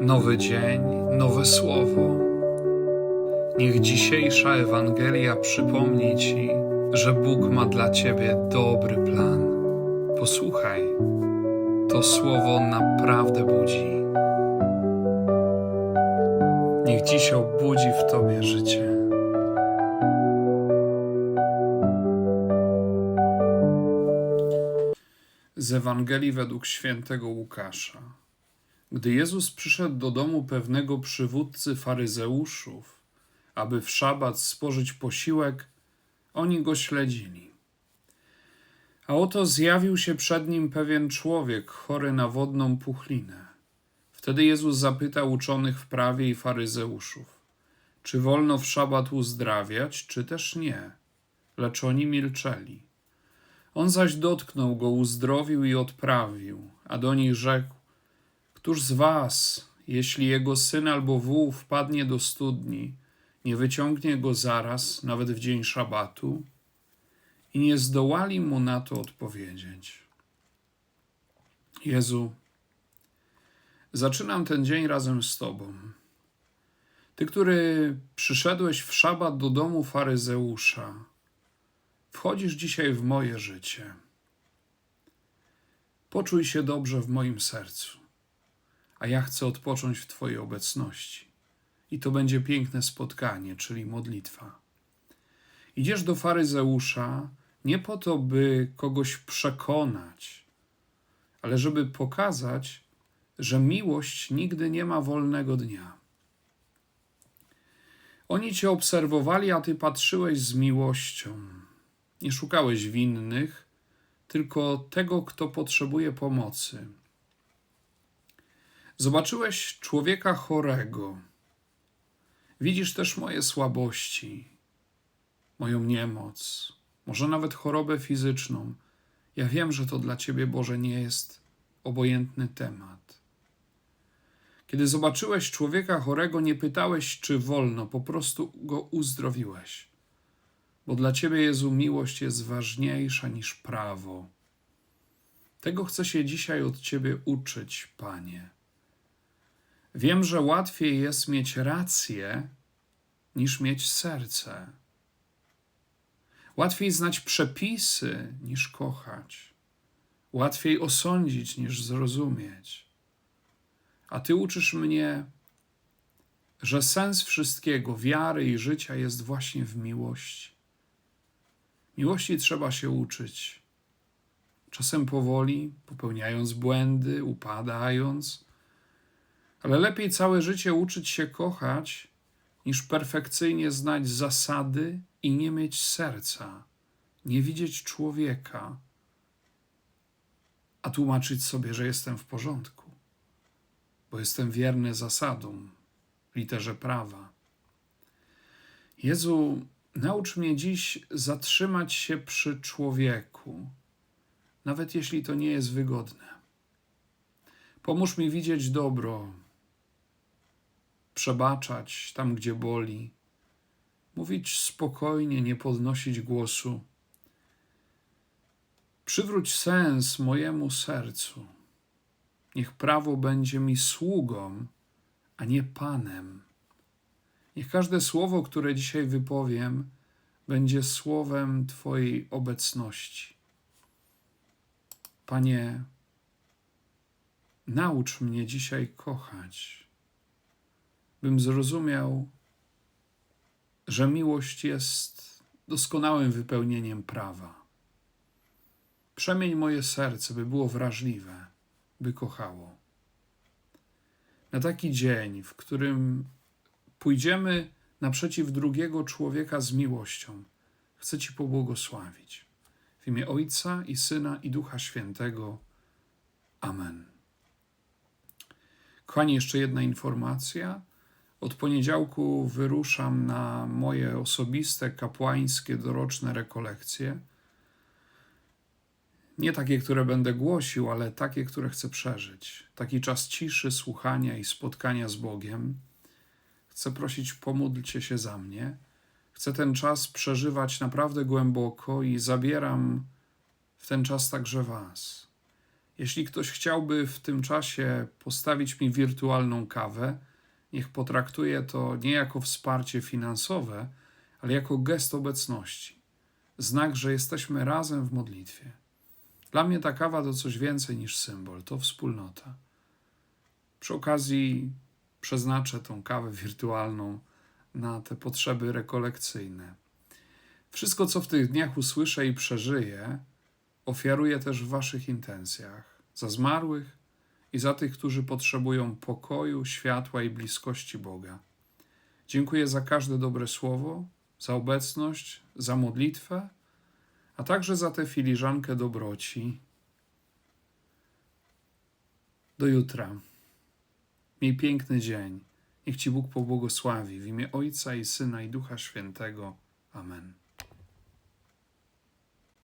Nowy dzień, nowe słowo. Niech dzisiejsza Ewangelia przypomni Ci, że Bóg ma dla Ciebie dobry plan. Posłuchaj, to słowo naprawdę budzi. Niech dziś obudzi w Tobie życie. Z Ewangelii według świętego Łukasza. Gdy Jezus przyszedł do domu pewnego przywódcy faryzeuszów, aby w szabat spożyć posiłek, oni go śledzili. A oto zjawił się przed nim pewien człowiek chory na wodną puchlinę. Wtedy Jezus zapytał uczonych w prawie i faryzeuszów, czy wolno w szabat uzdrawiać, czy też nie. Lecz oni milczeli. On zaś dotknął go, uzdrowił i odprawił, a do nich rzekł: Któż z was, jeśli jego syn albo wół wpadnie do studni, nie wyciągnie go zaraz, nawet w dzień szabatu? I nie zdołali mu na to odpowiedzieć. Jezu, zaczynam ten dzień razem z Tobą. Ty, który przyszedłeś w szabat do domu faryzeusza, wchodzisz dzisiaj w moje życie. Poczuj się dobrze w moim sercu, a ja chcę odpocząć w Twojej obecności. I to będzie piękne spotkanie, czyli modlitwa. Idziesz do faryzeusza nie po to, by kogoś przekonać, ale żeby pokazać, że miłość nigdy nie ma wolnego dnia. Oni cię obserwowali, a ty patrzyłeś z miłością. Nie szukałeś winnych, tylko tego, kto potrzebuje pomocy. Zobaczyłeś człowieka chorego. Widzisz też moje słabości, moją niemoc, może nawet chorobę fizyczną. Ja wiem, że to dla Ciebie, Boże, nie jest obojętny temat. Kiedy zobaczyłeś człowieka chorego, nie pytałeś, czy wolno, po prostu go uzdrowiłeś. Bo dla Ciebie, Jezu, miłość jest ważniejsza niż prawo. Tego chcę się dzisiaj od Ciebie uczyć, Panie. Wiem, że łatwiej jest mieć rację niż mieć serce. Łatwiej znać przepisy niż kochać. Łatwiej osądzić niż zrozumieć. A Ty uczysz mnie, że sens wszystkiego, wiary i życia jest właśnie w miłości. Miłości trzeba się uczyć. Czasem powoli, popełniając błędy, upadając, ale lepiej całe życie uczyć się kochać, niż perfekcyjnie znać zasady i nie mieć serca, nie widzieć człowieka, a tłumaczyć sobie, że jestem w porządku, bo jestem wierny zasadom, literze prawa. Jezu, naucz mnie dziś zatrzymać się przy człowieku, nawet jeśli to nie jest wygodne. Pomóż mi widzieć dobro, przebaczać tam, gdzie boli, mówić spokojnie, nie podnosić głosu. Przywróć sens mojemu sercu. Niech prawo będzie mi sługą, a nie panem. Niech każde słowo, które dzisiaj wypowiem, będzie słowem Twojej obecności. Panie, naucz mnie dzisiaj kochać, bym zrozumiał, że miłość jest doskonałym wypełnieniem prawa. Przemień moje serce, by było wrażliwe, by kochało. Na taki dzień, w którym pójdziemy naprzeciw drugiego człowieka z miłością, chcę Ci pobłogosławić. W imię Ojca i Syna i Ducha Świętego. Amen. Kochani, jeszcze jedna informacja. Od poniedziałku wyruszam na moje osobiste, kapłańskie, doroczne rekolekcje. Nie takie, które będę głosił, ale takie, które chcę przeżyć. Taki czas ciszy, słuchania i spotkania z Bogiem. Chcę prosić, pomódlcie się za mnie. Chcę ten czas przeżywać naprawdę głęboko i zabieram w ten czas także Was. Jeśli ktoś chciałby w tym czasie postawić mi wirtualną kawę, niech potraktuje to nie jako wsparcie finansowe, ale jako gest obecności, znak, że jesteśmy razem w modlitwie. Dla mnie ta kawa to coś więcej niż symbol, to wspólnota. Przy okazji przeznaczę tą kawę wirtualną na te potrzeby rekolekcyjne. Wszystko, co w tych dniach usłyszę i przeżyję, ofiaruję też w Waszych intencjach za zmarłych i za tych, którzy potrzebują pokoju, światła i bliskości Boga. Dziękuję za każde dobre słowo, za obecność, za modlitwę, a także za tę filiżankę dobroci. Do jutra. Miej piękny dzień. Niech Ci Bóg pobłogosławi w imię Ojca i Syna i Ducha Świętego. Amen.